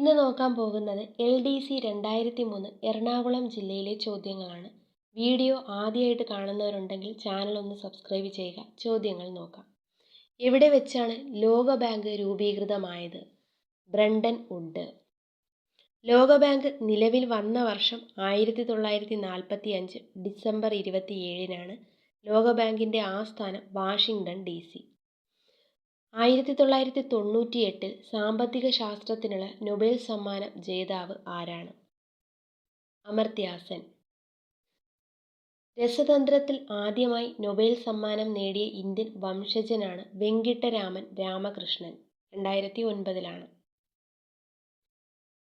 ഇന്ന് നോക്കാൻ പോകുന്നത് എൽ ഡി സി രണ്ടായിരത്തി മൂന്ന് എറണാകുളം ജില്ലയിലെ ചോദ്യങ്ങളാണ്. വീഡിയോ ആദ്യമായിട്ട് കാണുന്നവരുണ്ടെങ്കിൽ ചാനൽ ഒന്ന് സബ്സ്ക്രൈബ് ചെയ്യുക. ചോദ്യങ്ങൾ നോക്കാം. എവിടെ വെച്ചാണ് ലോകബാങ്ക് രൂപീകൃതമായത്? ബ്രണ്ടൻ ഉഡ് ലോക ബാങ്ക് നിലവിൽ വന്ന വർഷം ആയിരത്തി തൊള്ളായിരത്തി നാൽപ്പത്തി അഞ്ച് ഡിസംബർ ഇരുപത്തിയേഴിനാണ് ലോകബാങ്കിന്റെ ആസ്ഥാനം വാഷിങ്ടൺ ഡി സി. ആയിരത്തി തൊള്ളായിരത്തി തൊണ്ണൂറ്റി എട്ടിൽ സാമ്പത്തിക ശാസ്ത്രത്തിനുള്ള നൊബേൽ സമ്മാനം ജേതാവ് ആരാണ്? അമർത്യാസൻ. രസതന്ത്രത്തിൽ ആദ്യമായി നൊബേൽ സമ്മാനം നേടിയ ഇന്ത്യൻ വംശജനാണ് വെങ്കിട്ടരാമൻ രാമകൃഷ്ണൻ രണ്ടായിരത്തി ഒൻപതിലാണ്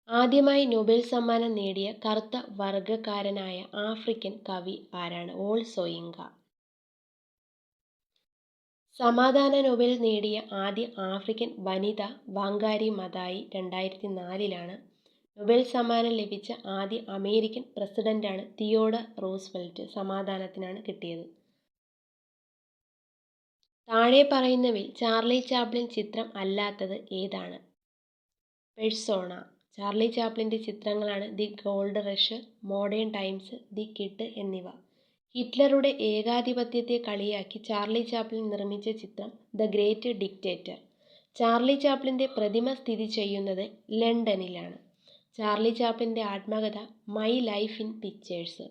ആദ്യമായി നൊബേൽ സമ്മാനം നേടിയ കറുത്ത വർഗക്കാരനായ ആഫ്രിക്കൻ കവി ആരാണ്? Wole Soyinka. സമാധാന നോബൽ നേടിയ ആദ്യ ആഫ്രിക്കൻ വനിത വാങ്കാരി മതായി രണ്ടായിരത്തി നാലിലാണ് നൊബേൽ സമ്മാനം ലഭിച്ച ആദ്യ അമേരിക്കൻ പ്രസിഡന്റാണ് തിയോഡ റോസ്വെൽറ്റ് സമാധാനത്തിനാണ് കിട്ടിയത്. താഴെ പറയുന്നവയിൽ ചാർലി ചാപ്ലിൻ ചിത്രം അല്ലാത്തത് ഏതാണ്? പെഴ്സോണ. ചാർലി ചാപ്ലിന്റെ ചിത്രങ്ങളാണ് the Gold Rush Modern Times the Kid എന്നിവ. ഹിറ്റ്ലറുടെ ഏകാധിപത്യത്തെ കളിയാക്കി ചാർലി ചാപ്ലിൻ നിർമ്മിച്ച ചിത്രം ദ ഗ്രേറ്റ് ഡിക്റ്റേറ്റർ. ചാർലി ചാപ്ലിന്റെ പ്രതിമ സ്ഥിതി ചെയ്യുന്നത് ലണ്ടനിലാണ്. ചാർലി ചാപ്ലിന്റെ ആത്മകഥ My Life in Pictures.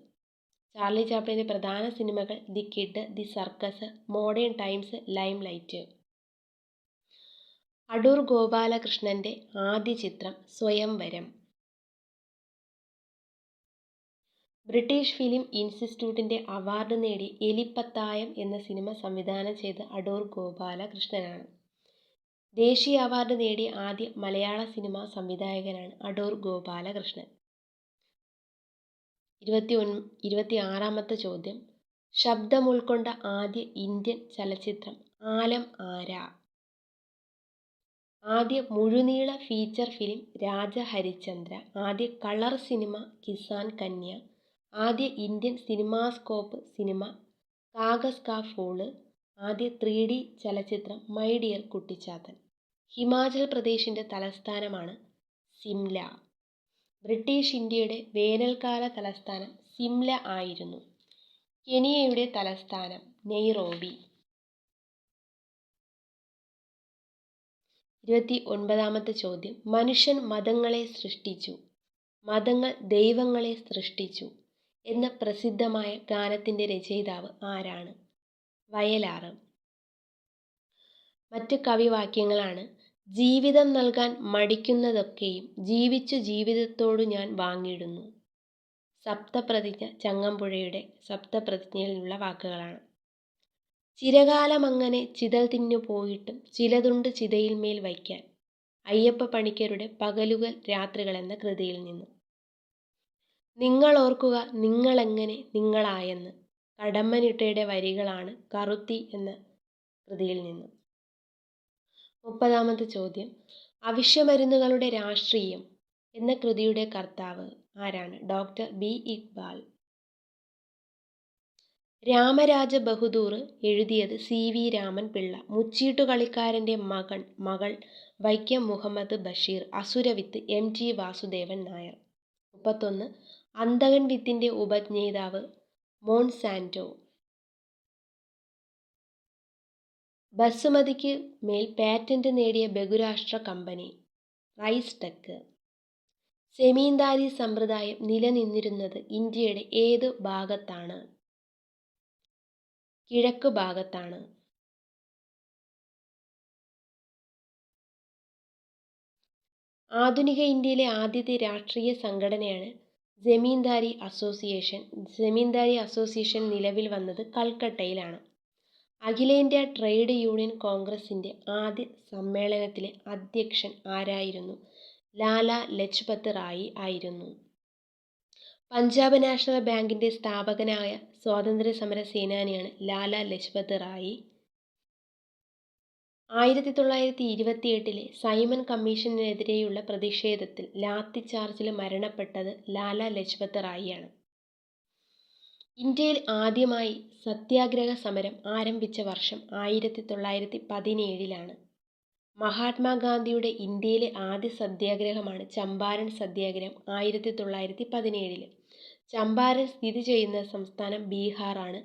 Charlie ചാപ്ലിന്റെ പ്രധാന സിനിമകൾ the Kid the Circus Modern Times Limelight Adoor ഗോപാലകൃഷ്ണന്റെ ആദ്യ ചിത്രം സ്വയംവരം. ബ്രിട്ടീഷ് ഫിലിം ഇൻസ്റ്റിറ്റ്യൂട്ടിന്റെ അവാർഡ് നേടി എലിപ്പത്തായം എന്ന സിനിമ സംവിധാനം ചെയ്ത അടൂർ ഗോപാലകൃഷ്ണനാണ്. ദേശീയ അവാർഡ് നേടിയ ആദ്യ മലയാള സിനിമാ സംവിധായകനാണ് അടൂർ ഗോപാലകൃഷ്ണൻ. ഇരുപത്തി ഒൻ ഇരുപത്തി ആറാമത്തെ ചോദ്യം. ശബ്ദം ഉൾക്കൊണ്ട ആദ്യ ഇന്ത്യൻ ചലച്ചിത്രം ആലം ആരാ? ആദ്യ മുഴുനീള ഫീച്ചർ ഫിലിം രാജ ഹരിചന്ദ്ര ആദ്യ കളർ സിനിമ കിസാൻ കന്യ ആദ്യ ഇന്ത്യൻ സിനിമാസ്കോപ്പ് സിനിമ കാഗസ് കാ ഫൂൾ ആദ്യ ത്രീ ഡി ചലച്ചിത്രം മൈ ഡിയർ കുട്ടിച്ചാത്തൻ. ഹിമാചൽ പ്രദേശിന്റെ തലസ്ഥാനമാണ് സിംല. ബ്രിട്ടീഷ് ഇന്ത്യയുടെ വേനൽക്കാല തലസ്ഥാനം സിംല ആയിരുന്നു. കെനിയയുടെ തലസ്ഥാനം നെയ്റോബി. ഇരുപത്തി ഒൻപതാമത്തെ ചോദ്യം. മനുഷ്യൻ മതങ്ങളെ സൃഷ്ടിച്ചു. മതങ്ങൾ ദൈവങ്ങളെ സൃഷ്ടിച്ചു. എന്ന പ്രസിദ്ധമായ ഗാനത്തിന്റെ രചയിതാവ് ആരാണ്? വയലാറ്. മറ്റ് കവിവാക്യങ്ങളാണ്. ജീവിതം നൽകാൻ മടിക്കുന്നതൊക്കെയും ജീവിച്ചു ജീവിതത്തോടു ഞാൻ വാങ്ങിയിടുന്നു. സപ്തപ്രതിജ്ഞ ചങ്ങമ്പുഴയുടെ സപ്തപ്രതിജ്ഞയിലുള്ള വാക്കുകളാണ്. ചിരകാലമങ്ങനെ ചിതൽ തിന്നു പോയിട്ടും ചിലതുണ്ട് ചിതയിൽ മേൽ വയ്ക്കാൻ. അയ്യപ്പ പണിക്കരുടെ പകലുകൾ രാത്രികൾ എന്ന കൃതിയിൽ നിന്നും. നിങ്ങൾ ഓർക്കുക നിങ്ങളെങ്ങനെ നിങ്ങളായെന്ന്. കടമ്മനിട്ടയുടെ വരികളാണ് കറുത്തി എന്ന കൃതിയിൽ നിന്നും. മുപ്പതാമത്തെ ചോദ്യം. അവശ്യമരുന്നുകളുടെ രാഷ്ട്രീയം എന്ന കൃതിയുടെ കർത്താവ് ആരാണ്? Doctor B Iqbal. Ramaraja Bahadur എഴുതിയത് സി വി രാമൻ പിള്ള മുച്ചീട്ടു കളിക്കാരന്റെ മകൻ മകൾ Vaikom Muhammad Basheer. Asuravithu M G Vasudevan Nair. മുപ്പത്തൊന്ന്. അന്തകൻ വിത്തിന്റെ ഉപജ്ഞേതാവ് മോൺസാന്റോ. ബസുമതിക്ക് മേൽ പാറ്റന്റ് നേടിയ ബഹുരാഷ്ട്ര കമ്പനി റൈസ് ടെക് സെമീന്ദാരി സമ്പ്രദായം നിലനിന്നിരുന്നത് ഇന്ത്യയുടെ ഏത് ഭാഗത്താണ്? കിഴക്ക് ഭാഗത്താണ്. ആധുനിക ഇന്ത്യയിലെ ആദ്യത്തെ രാഷ്ട്രീയ സംഘടനയാണ് ജമീന്ദാരി അസോസിയേഷൻ. ജമീന്ദാരി അസോസിയേഷൻ നിലവിൽ വന്നത് കൽക്കട്ടയിലാണ്. അഖിലേന്ത്യാ ട്രേഡ് യൂണിയൻ കോൺഗ്രസിന്റെ ആദ്യ സമ്മേളനത്തിലെ അധ്യക്ഷൻ ആരായിരുന്നു? ലാല ലജ്പത് റായി ആയിരുന്നു. പഞ്ചാബ് നാഷണൽ ബാങ്കിന്റെ സ്ഥാപകനായ സ്വാതന്ത്ര്യ സമര സേനാനിയാണ് ലാല ലജ്പത് റായി. ആയിരത്തി തൊള്ളായിരത്തി ഇരുപത്തിയെട്ടിലെ സൈമൺ കമ്മീഷനെതിരെയുള്ള പ്രതിഷേധത്തിൽ ലാത്തി ചാർജിൽ മരണപ്പെട്ടത് ലാല ലജ്പത് റായിയാണ്. ഇന്ത്യയിൽ ആദ്യമായി സത്യാഗ്രഹ സമരം ആരംഭിച്ച വർഷം ആയിരത്തി തൊള്ളായിരത്തി പതിനേഴിലാണ് മഹാത്മാഗാന്ധിയുടെ ഇന്ത്യയിലെ ആദ്യ സത്യാഗ്രഹമാണ് ചമ്പാരൻ സത്യാഗ്രഹം ആയിരത്തി തൊള്ളായിരത്തി പതിനേഴിൽ ചമ്പാരൻ സ്ഥിതി ചെയ്യുന്ന സംസ്ഥാനം ബീഹാറാണ്.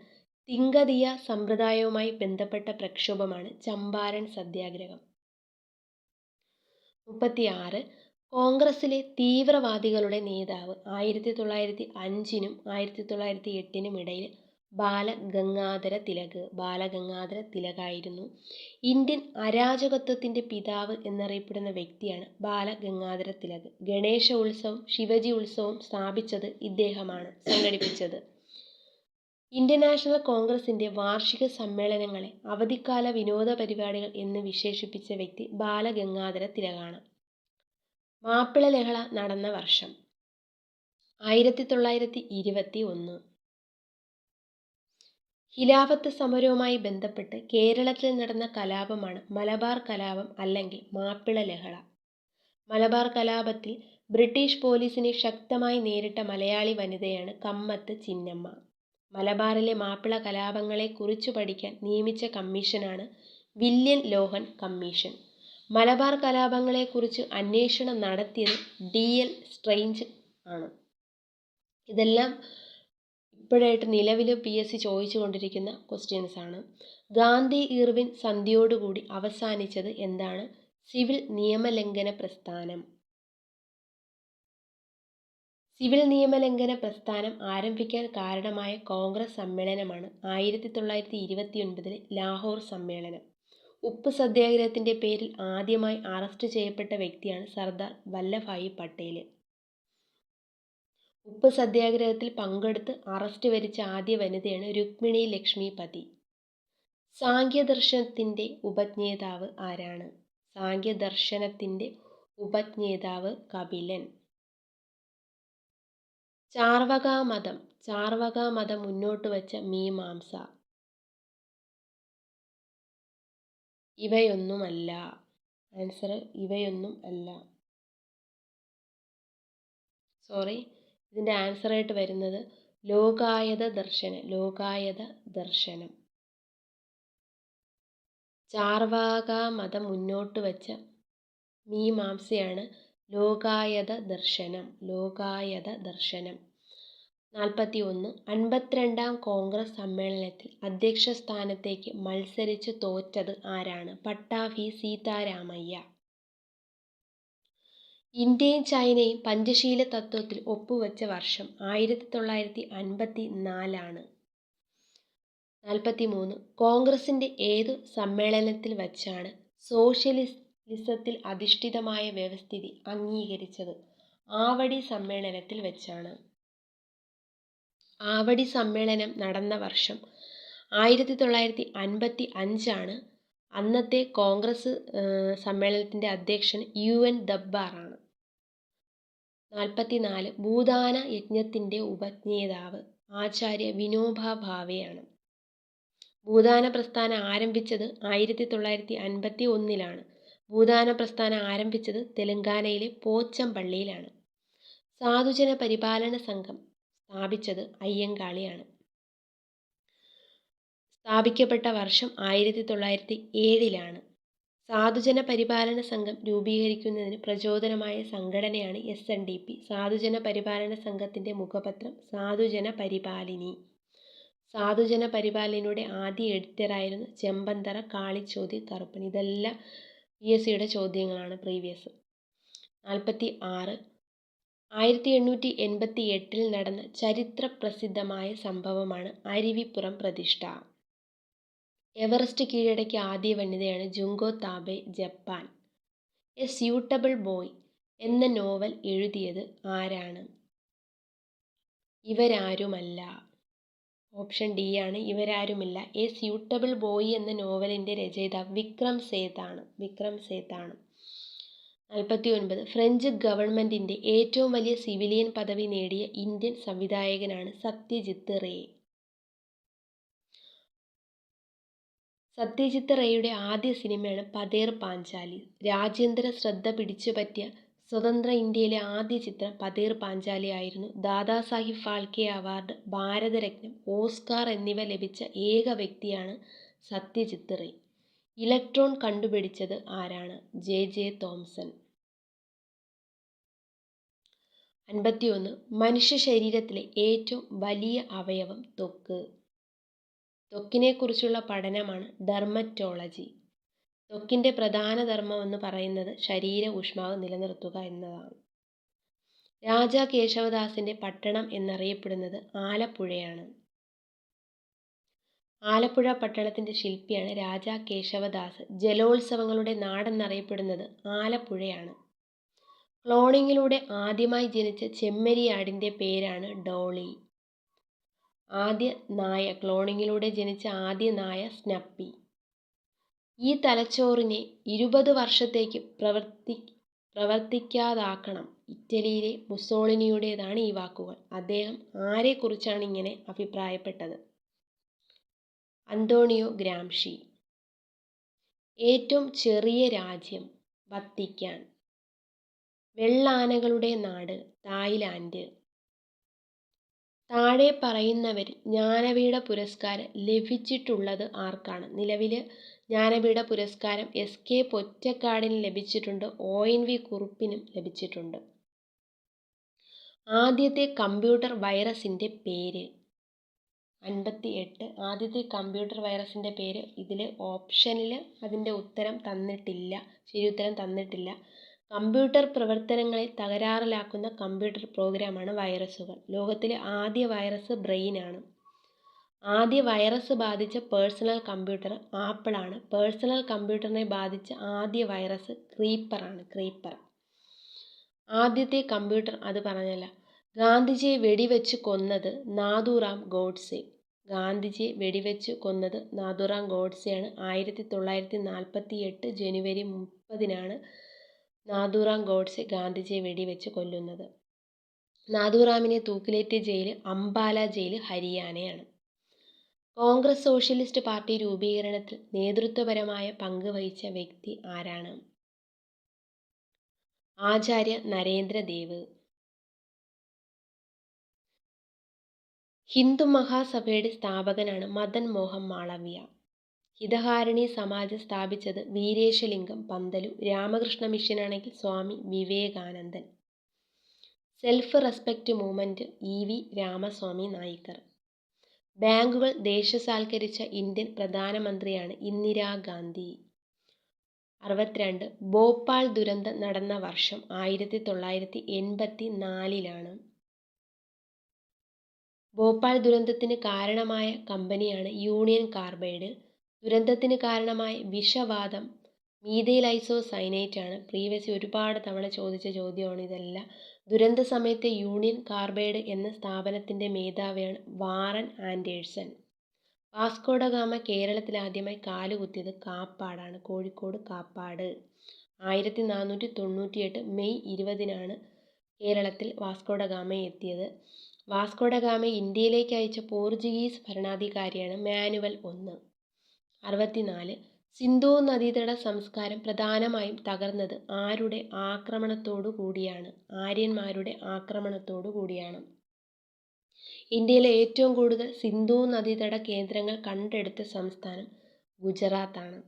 തിങ്കതിയ സമ്പ്രദായവുമായി ബന്ധപ്പെട്ട പ്രക്ഷോഭമാണ് ചമ്പാരൻ സത്യാഗ്രഹം. മുപ്പത്തിയാറ്. കോൺഗ്രസിലെ തീവ്രവാദികളുടെ നേതാവ് ആയിരത്തി തൊള്ളായിരത്തി അഞ്ചിനും ആയിരത്തി തൊള്ളായിരത്തി എട്ടിനും ഇടയിൽ ബാലഗംഗാധര തിലക് ബാലഗംഗാധര തിലകായിരുന്നു. ഇന്ത്യൻ അരാജകത്വത്തിന്റെ പിതാവ് എന്നറിയപ്പെടുന്ന വ്യക്തിയാണ് ബാലഗംഗാധര തിലക്. ഗണേശ ഉത്സവം ശിവജി ഉത്സവം സ്ഥാപിച്ചത് ഇദ്ദേഹമാണ് സംഘടിപ്പിച്ചത്. ഇന്ത്യൻ നാഷണൽ കോൺഗ്രസിന്റെ വാർഷിക സമ്മേളനങ്ങളെ അവധിക്കാല വിനോദ പരിപാടികൾ എന്ന് വിശേഷിപ്പിച്ച വ്യക്തി ബാലഗംഗാധര തിലകാണ്. മാപ്പിള ലഹള നടന്ന വർഷം. ആയിരത്തി തൊള്ളായിരത്തി ഇരുപത്തി ഒന്ന് ഖിലാഫത്ത് സമരവുമായി ബന്ധപ്പെട്ട് കേരളത്തിൽ നടന്ന കലാപമാണ് മലബാർ കലാപം അല്ലെങ്കിൽ മാപ്പിള ലഹള. മലബാർ കലാപത്തിൽ ബ്രിട്ടീഷ് പോലീസിനെ ശക്തമായി നേരിട്ട മലയാളി വനിതയാണ് കമ്മത്ത് ചിന്നമ്മ. മലബാറിലെ മാപ്പിള കലാപങ്ങളെ കുറിച്ചു പഠിക്കാൻ നിയമിച്ച കമ്മീഷനാണ് വില്യൻ ലോഹൻ കമ്മീഷൻ. മലബാർ കലാപങ്ങളെക്കുറിച്ച് അന്വേഷണം നടത്തിയത് ഡി എൽ സ്ട്രെയിഞ്ച് ആണ്. ഇതെല്ലാം ഇപ്പോഴായിട്ട് നിലവിൽ പി എസ് സി ചോദിച്ചു കൊണ്ടിരിക്കുന്ന ക്വസ്റ്റ്യൻസ് ആണ്. ഗാന്ധി ഇർവിൻ സന്ധിയോടുകൂടി അവസാനിച്ചത് എന്താണ്? സിവിൽ നിയമലംഘന പ്രസ്ഥാനം. സിവിൽ നിയമലംഘന പ്രസ്ഥാനം ആരംഭിക്കാൻ കാരണമായ കോൺഗ്രസ് സമ്മേളനമാണ് ആയിരത്തി തൊള്ളായിരത്തി ഇരുപത്തി ഒൻപതിലെ ലാഹോർ സമ്മേളനം. ഉപ്പ് സത്യാഗ്രഹത്തിന്റെ പേരിൽ ആദ്യമായി അറസ്റ്റ് ചെയ്യപ്പെട്ട വ്യക്തിയാണ് സർദാർ വല്ലഭായി പട്ടേൽ ഉപ്പ് സത്യാഗ്രഹത്തിൽ പങ്കെടുത്ത് അറസ്റ്റ് വരിച്ച ആദ്യ വനിതയാണ് രുക്മിണി ലക്ഷ്മി ലക്ഷ്മിപതി. സാഖ്യദർശനത്തിന്റെ ഉപജ്ഞേതാവ് ആരാണ്? സാഖ്യദർശനത്തിന്റെ ഉപജ്ഞേതാവ് കപിലൻ. ചാർവകാമതം ചാർവകാമതം മുന്നോട്ട് വച്ച മീമാംസ. ഇവയൊന്നുമല്ല. ആൻസർ ഇവയൊന്നും അല്ല സോറി ഇതിന്റെ ആൻസറായിട്ട് വരുന്നത് ലോകായത ദർശനം ലോകായത ദർശനം. ചാർവാക മതം മുന്നോട്ട് വച്ച മീമാംസയാണ് ലോകായത ദർശനം ലോകായത ദർശനം നാൽപ്പത്തി ഒന്ന് അൻപത്തിരണ്ടാം കോൺഗ്രസ് സമ്മേളനത്തിൽ അധ്യക്ഷ സ്ഥാനത്തേക്ക് മത്സരിച്ച് തോറ്റത് ആരാണ്? പട്ടാഭി സീതാരാമയ്യ. ഇന്ത്യയും ചൈനയും പഞ്ചശീല തത്വത്തിൽ ഒപ്പുവെച്ച വർഷം ആയിരത്തി തൊള്ളായിരത്തി അൻപത്തി നാലാണ് നാൽപ്പത്തി മൂന്ന് കോൺഗ്രസിന്റെ ഏതു സമ്മേളനത്തിൽ വച്ചാണ് സോഷ്യലിസത്തിൽ അധിഷ്ഠിതമായ വ്യവസ്ഥിതി അംഗീകരിച്ചത് ആവടി സമ്മേളനത്തിൽ വെച്ചാണ്. ആവടി സമ്മേളനം നടന്ന വർഷം ആയിരത്തി തൊള്ളായിരത്തി അൻപത്തി അഞ്ചാണ് അന്നത്തെ കോൺഗ്രസ് സമ്മേളനത്തിന്റെ അധ്യക്ഷൻ യു എൻ ദബ്ബാറാണ് നാൽപ്പത്തിനാല് ഭൂദാന യജ്ഞത്തിന്റെ ഉപജ്ഞേതാവ് ആചാര്യ വിനോബ ഭാവെയാണ്. ഭൂദാന പ്രസ്ഥാനം ആരംഭിച്ചത് ആയിരത്തി തൊള്ളായിരത്തി അൻപത്തി ഒന്നിലാണ് ഭൂദാന പ്രസ്ഥാനം ആരംഭിച്ചത് തെലങ്കാനയിലെ പോച്ചംപള്ളിയിലാണ് സാധുജന പരിപാലന സംഘം സ്ഥാപിച്ചത് അയ്യങ്കാളിയാണ്. സ്ഥാപിക്കപ്പെട്ട വർഷം ആയിരത്തി തൊള്ളായിരത്തി ഏഴിലാണ് സാധുജന പരിപാലന സംഘം രൂപീകരിക്കുന്നതിന് പ്രചോദനമായ സംഘടനയാണ് S N D P. Sadhujana പരിപാലന സംഘത്തിന്റെ മുഖപത്രം സാധുജന പരിപാലിനി സാധുജന പരിപാലനയുടെ ആദ്യ എഡിറ്ററായിരുന്നു ചെമ്പന്തറ കാളിച്ചോതി കറുപ്പൻ ഇതെല്ലാം പി എസ് സിയുടെ ചോദ്യങ്ങളാണ് പ്രീവിയസ്. നാൽപ്പത്തി ആറ് ആയിരത്തി എണ്ണൂറ്റി എൺപത്തി എട്ടിൽ നടന്ന ചരിത്ര പ്രസിദ്ധമായ സംഭവമാണ് അരുവിപ്പുറം പ്രതിഷ്ഠ. എവറസ്റ്റ് കീഴടക്കിയ ആദ്യ വനിതയാണ് Junko Tabei Japan. A suitable boy എന്ന നോവൽ എഴുതിയത് ആരാണ്? ഇവരാരുമല്ല. ഓപ്ഷൻ ഡി ആണ്. ഇവരാരുമില്ല. എ സ്യൂട്ടബിൾ ബോയ് എന്ന നോവലിന്റെ രചയിതാവ് വിക്രം സേത്താണ് വിക്രം സേത്താണ് നാൽപ്പത്തി ഒൻപത് ഫ്രഞ്ച് ഗവൺമെന്റിന്റെ ഏറ്റവും വലിയ സിവിലിയൻ പദവി നേടിയ ഇന്ത്യൻ സംവിധായകനാണ് സത്യജിത്ത് റേ. സത്യജിത്ത് റേയുടെ ആദ്യ സിനിമയാണ് പതേർ പാഞ്ചാലി. രാജ്യാന്തര ശ്രദ്ധ പിടിച്ചുപറ്റിയ സ്വതന്ത്ര ഇന്ത്യയിലെ ആദ്യ ചിത്രം പതേർ പാഞ്ചാലി ആയിരുന്നു. ദാദാസാഹിബ് ഫാൽക്കെ അവാർഡ് ഭാരതരത്നം ഓസ്കാർ എന്നിവ ലഭിച്ച ഏക വ്യക്തിയാണ് സത്യജിത്ത് റേ. ഇലക്ട്രോൺ കണ്ടുപിടിച്ചത് ആരാണ്? ജെ. ജെ. തോംസൺ. അൻപത്തിയൊന്ന്. മനുഷ്യ ശരീരത്തിലെ ഏറ്റവും വലിയ അവയവം ത്വക്ക് ത്വക്കിനെക്കുറിച്ചുള്ള പഠനമാണ് ഡെർമറ്റോളജി. ത്വക്കിന്റെ പ്രധാന ധർമ്മം എന്ന് പറയുന്നത് ശരീര ഊഷ്മാവ് നിലനിർത്തുക എന്നതാണ്. രാജാ കേശവദാസിന്റെ പട്ടണം എന്നറിയപ്പെടുന്നത് ആലപ്പുഴയാണ്. ആലപ്പുഴ പട്ടണത്തിന്റെ ശില്പിയാണ് രാജാ കേശവദാസ് ജലോത്സവങ്ങളുടെ നാടെന്നറിയപ്പെടുന്നത് ആലപ്പുഴയാണ്. ക്ലോണിങ്ങിലൂടെ ആദ്യമായി ജനിച്ച ചെമ്മരിയാടിന്റെ പേരാണ് ഡോളി. ആദ്യ നായ ക്ലോണിങ്ങിലൂടെ ജനിച്ച ആദ്യ നായ സ്നപ്പി. ഈ തലച്ചോറിനെ ഇരുപത് വർഷത്തേക്ക് പ്രവർത്തി പ്രവർത്തിക്കാതാക്കണം. ഇറ്റലിയിലെ മുസോളിനിയുടേതാണ് ഈ വാക്കുകൾ. അദ്ദേഹം ആരെക്കുറിച്ചാണ് ഇങ്ങനെ അഭിപ്രായപ്പെട്ടത്? Antonio Gramsci. ഏറ്റവും ചെറിയ രാജ്യം വത്തിക്കാൻ. വെള്ളാനകളുടെ നാട് തായ്ലാൻഡ്. താഴെ പറയുന്നവരിൽ ജ്ഞാനപീഠ പുരസ്കാരം ലഭിച്ചിട്ടുള്ളത് ആർക്കാണ്? നിലവിൽ ജ്ഞാനപീഠ പുരസ്കാരം എസ് കെ പൊറ്റക്കാടിന് ലഭിച്ചിട്ടുണ്ട്. ഒ എൻ വി കുറുപ്പിനും ലഭിച്ചിട്ടുണ്ട്. ആദ്യത്തെ കമ്പ്യൂട്ടർ വൈറസിന്റെ പേര്. അൻപത്തി എട്ട് ആദ്യത്തെ കമ്പ്യൂട്ടർ വൈറസിന്റെ പേര്. ഇതിൽ ഓപ്ഷനിൽ അതിന്റെ ഉത്തരം തന്നിട്ടില്ല. ശരി ഉത്തരം തന്നിട്ടില്ല. കമ്പ്യൂട്ടർ പ്രവർത്തനങ്ങളെ തകരാറിലാക്കുന്ന കമ്പ്യൂട്ടർ പ്രോഗ്രാമാണ് വൈറസുകൾ. ലോകത്തിലെ ആദ്യ വൈറസ് ബ്രെയിനാണ്. ആദ്യ വൈറസ് ബാധിച്ച പേഴ്സണൽ കമ്പ്യൂട്ടർ ആപ്പിളാണ്. പേഴ്സണൽ കമ്പ്യൂട്ടറിനെ ബാധിച്ച ആദ്യ വൈറസ് ക്രീപ്പറാണ് ക്രീപ്പർ ആദ്യത്തെ കമ്പ്യൂട്ടർ അത് പറഞ്ഞല്ല. ഗാന്ധിജിയെ വെടിവെച്ച് കൊന്നത് നാദൂറാം ഗോഡ്സെ. ഗാന്ധിജിയെ വെടിവെച്ച് കൊന്നത് നാദൂറാം ഗോഡ്സെയാണ്. ആയിരത്തി തൊള്ളായിരത്തി നാൽപ്പത്തി എട്ട് ജനുവരി മുപ്പതിനാണ് നാദുറാം ഗോഡ്സെ ഗാന്ധിജിയെ വെടിവെച്ച് കൊല്ലുന്നത്. നാദുറാമിനെ തൂക്കിലേറ്റിയ ജയിൽ അംബാല ജയിൽ ഹരിയാനയാണ്. കോൺഗ്രസ് സോഷ്യലിസ്റ്റ് പാർട്ടി രൂപീകരണത്തിൽ നേതൃത്വപരമായ പങ്ക് വഹിച്ച വ്യക്തി ആരാണ്? ആചാര്യ നരേന്ദ്രദേവ്. ഹിന്ദു മഹാസഭയുടെ സ്ഥാപകനാണ് മദൻ മോഹൻ മാളവ്യ. ഹിതഹാരിണി സമാജം സ്ഥാപിച്ചത് വീരേശലിംഗം പന്തലു രാമകൃഷ്ണ മിഷനാണെങ്കിൽ സ്വാമി വിവേകാനന്ദൻ. Self respect movement E V Ramasamy Naicker ബാങ്കുകൾ ദേശസാൽക്കരിച്ച ഇന്ത്യൻ പ്രധാനമന്ത്രിയാണ് ഇന്ദിരാഗാന്ധി അറുപത്തിരണ്ട് ഭോപ്പാൽ ദുരന്തം നടന്ന വർഷം ആയിരത്തി തൊള്ളായിരത്തി എൺപത്തി നാലിലാണ് ഭോപ്പാൽ ദുരന്തത്തിന് കാരണമായ കമ്പനിയാണ് യൂണിയൻ കാർബൈഡ്. ദുരന്തത്തിന് കാരണമായ വിഷവാതം മീഥൈൽ ആണ് പ്രീവിയസ് ഒരുപാട് തവണ ചോദിച്ച ചോദ്യമാണ് ഇതെല്ലാം. ദുരന്ത സമയത്തെ യൂണിയൻ കാർബൈഡ് എന്ന സ്ഥാപനത്തിന്റെ മേധാവിയാണ് വാറൻ ആൻഡേഴ്സൺ. വാസ്കോഡഗാമ കേരളത്തിൽ ആദ്യമായി കാലുകുത്തിയത് കാപ്പാടാണ്. കോഴിക്കോട് കാപ്പാട്. ആയിരത്തി നാനൂറ്റി തൊണ്ണൂറ്റിയെട്ട് മെയ് ഇരുപതിനാണ് കേരളത്തിൽ വാസ്കോഡഗാമ എത്തിയത്. വാസ്കോഡഗാമ ഇന്ത്യയിലേക്ക് അയച്ച പോർച്ചുഗീസ് ഭരണാധികാരിയാണ് മാനുവൽ ഒന്ന്. അറുപത്തിനാല് സിന്ധു നദീതട സംസ്കാരം പ്രധാനമായും തകർന്നത് ആരുടെ ആക്രമണത്തോടു കൂടിയാണ്? ആര്യന്മാരുടെ ആക്രമണത്തോടു കൂടിയാണ്. ഇന്ത്യയിലെ ഏറ്റവും കൂടുതൽ സിന്ധു നദീതട കേന്ദ്രങ്ങൾ കണ്ടെടുത്ത സംസ്ഥാനം ഗുജറാത്താണ്.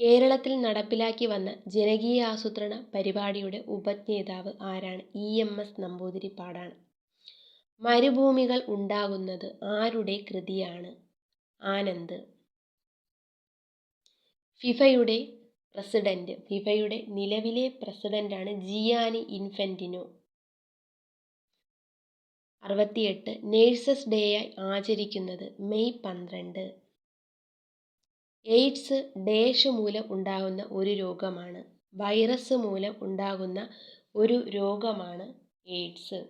കേരളത്തിൽ നടപ്പിലാക്കി വന്ന ജനകീയ ആസൂത്രണ പരിപാടിയുടെ ഉപജ്ഞേതാവ് ആരാണ്? ഇ എം എസ് നമ്പൂതിരിപ്പാടാണ്. മരുഭൂമികൾ ഉണ്ടാകുന്നത് ആരുടെ കൃതിയാണ്? ആനന്ദ്. ഫിഫയുടെ പ്രസിഡന്റ് ഫിഫയുടെ നിലവിലെ പ്രസിഡന്റാണ് ജിയാനി ഇൻഫെന്റിനോ അറുപത്തിയെട്ട് നേഴ്സസ് ആയി ആചരിക്കുന്നത് മെയ് പന്ത്രണ്ട്. എയ്ഡ്സ് ഡേഷ് മൂലം ഉണ്ടാകുന്ന ഒരു രോഗമാണ്. വൈറസ് മൂലം ഉണ്ടാകുന്ന ഒരു രോഗമാണ് എയ്ഡ്സ്.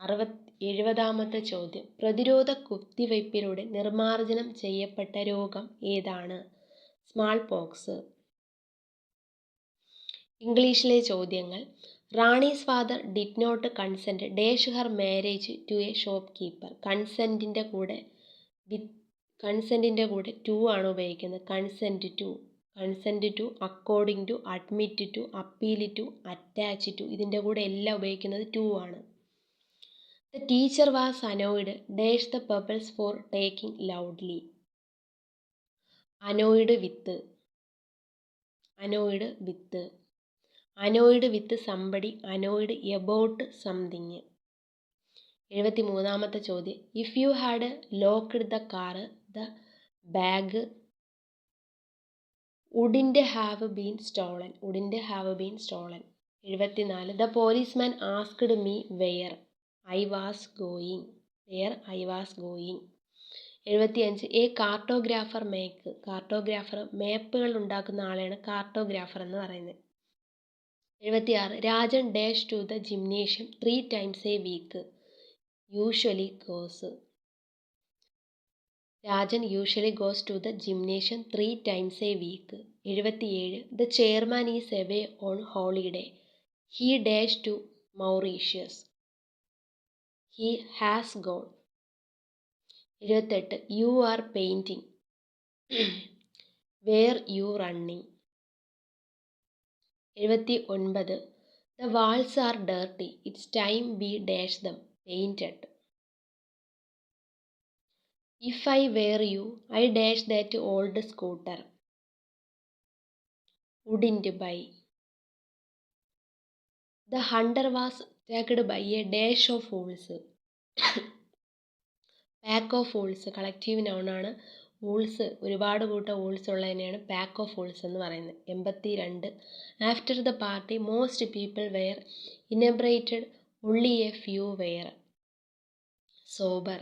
അറുപത്തി എഴുപതാമത്തെ ചോദ്യം. പ്രതിരോധ കുത്തിവയ്പ്പിലൂടെ നിർമ്മാർജനം ചെയ്യപ്പെട്ട രോഗം ഏതാണ്? സ്മാൾ പോക്സ് ഇംഗ്ലീഷിലെ ചോദ്യങ്ങൾ. Rani's father did not consent dash her marriage to a shopkeeper കൺസെന്റിന്റെ കൂടെ വിത്ത് കൺസെന്റിന്റെ കൂടെ ടു ആണ് ഉപയോഗിക്കുന്നത്. Consent to. Consent to according to admit to appeal to attach to ഇതിന്റെ കൂടെ എല്ലാം ഉപയോഗിക്കുന്നത് ടു ആണ്. The teacher was annoyed dash the pupils for taking loudly. Annoyed with. Annoyed with. Annoyed with somebody annoyed about something. എഴുപത്തി മൂന്നാമത്തെ ചോദ്യം. If you had locked the car the bag wouldn't have been stolen wouldn't have been stolen എഴുപത്തിനാല്. The policeman asked me where I was going where I was going എഴുപത്തിയഞ്ച്. A cartographer make cartographer മാപ്പുകൾ ഉണ്ടാക്കുന്ന ആളെയാണ് cartographer എന്ന് പറയുന്നത്. എഴുപത്തിയാറ്. Rajan dash to the gymnasium three times a week usually goes Rajan usually goes to the gymnasium three times a week എഴുപത്തിയേഴ്. The chairman is away on holiday he dash to Mauritius he has gone എഴുപത്തെട്ട് you are painting were you running എഴുപത്തി ഒൻപത് the walls are dirty it's time we dash them painted if I were you I dash that old scooter wouldn't buy the hunter was attacked by a dash of wolves pack of wolves collective നൗണാണ് wolves ഒരുപാട് കൂട്ടം wolves ഉള്ളതിനെയാണ് pack of wolves എന്ന് പറയുന്നത്. എൺപത്തി രണ്ട് after the party most people were inebriated only a few were sober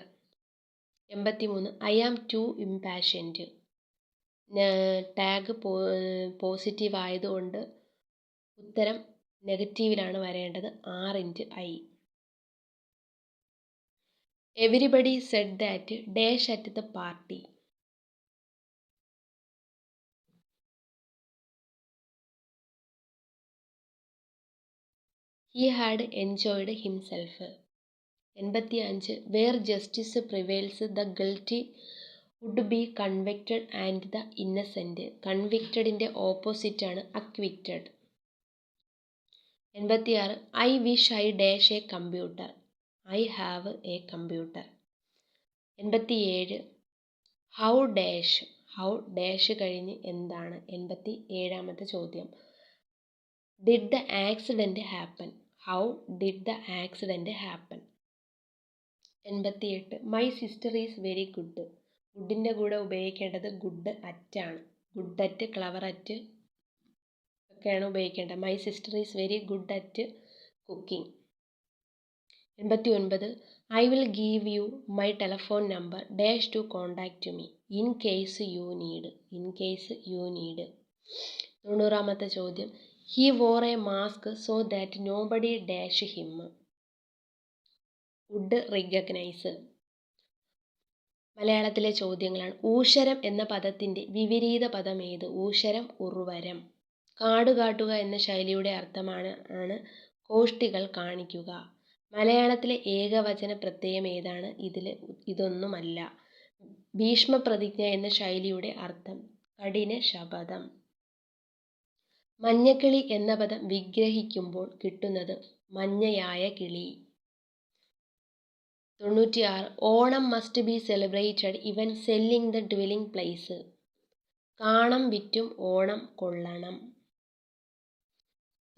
എൺപത്തി മൂന്ന് I am too impatient tag positive ആയതുകൊണ്ട് ഉത്തരം നെഗറ്റീവിലാണ് വരേണ്ടത്. Aren't I. Everybody said that dash at the party he had enjoyed himself എൺപത്തി അഞ്ച് where justice prevails the guilty would be convicted and the innocent കൺവിക്റ്റഡിന്റെ ഓപ്പോസിറ്റാണ് acquitted എൺപത്തിയാറ്. I wish I dash a computer I have a computer എൺപത്തിയേഴ്. How dash how dash കഴിഞ്ഞ് എന്താണ്? എൺപത്തി ഏഴാമത്തെ ചോദ്യം. Did the accident happen how did the accident happen എൺപത്തിയെട്ട്. My sister is very good ഗുഡിന്റെ കൂടെ ഉപയോഗിക്കേണ്ടത് ഗുഡ് അറ്റാണ് ഗുഡ് അറ്റ് ക്ലവർ അറ്റ് ഒക്കെയാണ് ഉപയോഗിക്കേണ്ടത്. My sister is very good at cooking എൺപത്തി ഒൻപത് I will give you my telephone number. Dash to contact me. In case you need. In case you need. തൊണ്ണൂറാമത്തെ ചോദ്യം. He wore a mask so that nobody dash him. Would recognise. മലയാളത്തിലെ ചോദ്യങ്ങളാണ്. ഊഷരം എന്ന പദത്തിന്റെ വിപരീത പദം ഏത്? ഊഷരം ഉർവരം. കാടുകാട്ടുക എന്ന ശൈലിയുടെ അർത്ഥമാണ് ആണ് കോഷ്ടികൾ കാണിക്കുക. മലയാളത്തിലെ ഏകവചന പ്രത്യയം ഏതാണ്? ഇതിൽ ഇതൊന്നുമല്ല. ഭീഷ്മപ്രതിജ്ഞ എന്ന ശൈലിയുടെ അർത്ഥം കഠിന ശപഥം. മഞ്ഞക്കിളി എന്ന പദം വിഗ്രഹിക്കുമ്പോൾ കിട്ടുന്നത് മഞ്ഞയായ കിളി. തൊണ്ണൂറ്റിയാറ്. Onam must be celebrated even selling the dwelling place കാണം വിറ്റും ഓണം കൊള്ളണം.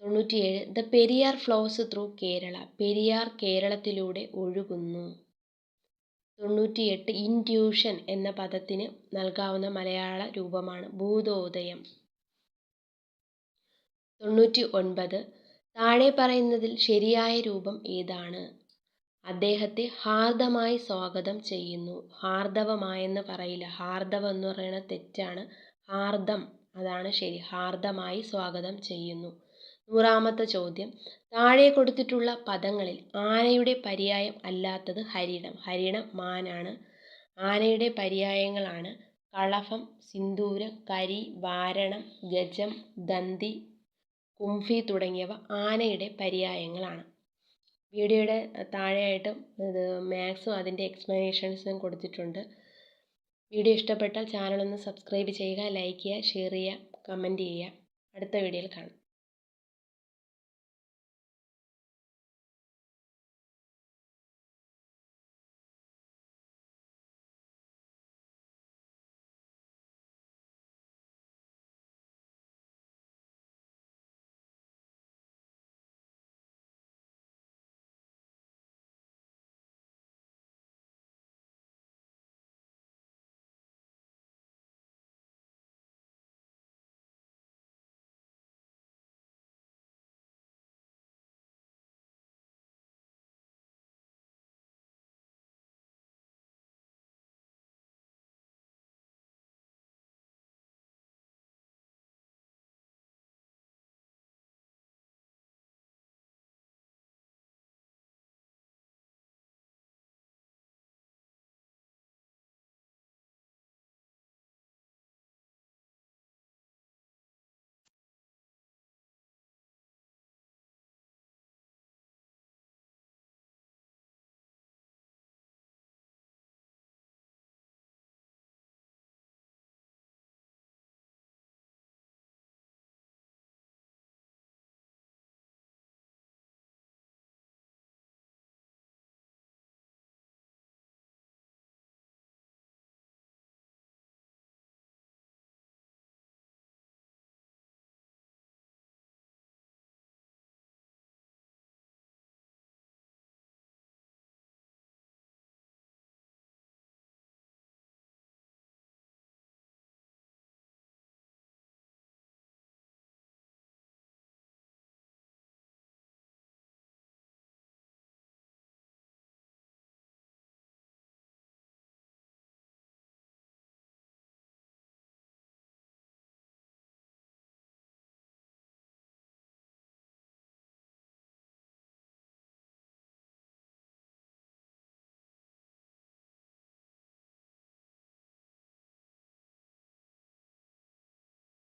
തൊണ്ണൂറ്റിയേഴ്. The Periyar flows through Kerala. Periyar കേരളത്തിലൂടെ ഒഴുകുന്നു. തൊണ്ണൂറ്റിയെട്ട്. ഇൻഡ്യൂഷൻ എന്ന പദത്തിന് നൽകാവുന്ന മലയാള രൂപമാണ് ഭൂതോദയം. തൊണ്ണൂറ്റി ഒൻപത് താഴെ പറയുന്നതിൽ ശരിയായ രൂപം ഏതാണ്? അദ്ദേഹത്തെ ഹാർദമായി സ്വാഗതം ചെയ്യുന്നു. ഹാർദവമായെന്ന് പറയില്ല. ഹാർദവം എന്ന് പറയുന്നത് തെറ്റാണ്. ഹാർദം. അതാണ് ശരി. ഹാർദമായി സ്വാഗതം ചെയ്യുന്നു. നൂറാമത്തെ ചോദ്യം. താഴെ കൊടുത്തിട്ടുള്ള പദങ്ങളിൽ ആനയുടെ പര്യായം അല്ലാത്തത് ഹരിണം. ഹരിണം മാനാണ്. ആനയുടെ പര്യായങ്ങളാണ് കളഭം സിന്ദൂരം കരി വാരണം ഗജം ദന്തി കുംഫി തുടങ്ങിയവ ആനയുടെ പര്യായങ്ങളാണ്. വീഡിയോയുടെ താഴെയായിട്ട് ഇത് മാത്സും അതിന്റെ എക്സ്പ്ലനേഷൻസും കൊടുത്തിട്ടുണ്ട്. വീഡിയോ ഇഷ്ടപ്പെട്ടാൽ ചാനലൊന്ന് സബ്സ്ക്രൈബ് ചെയ്യുക ലൈക്ക് ചെയ്യുക ഷെയർ ചെയ്യുക കമന്റ് ചെയ്യുക. അടുത്ത വീഡിയോയിൽ കാണാം.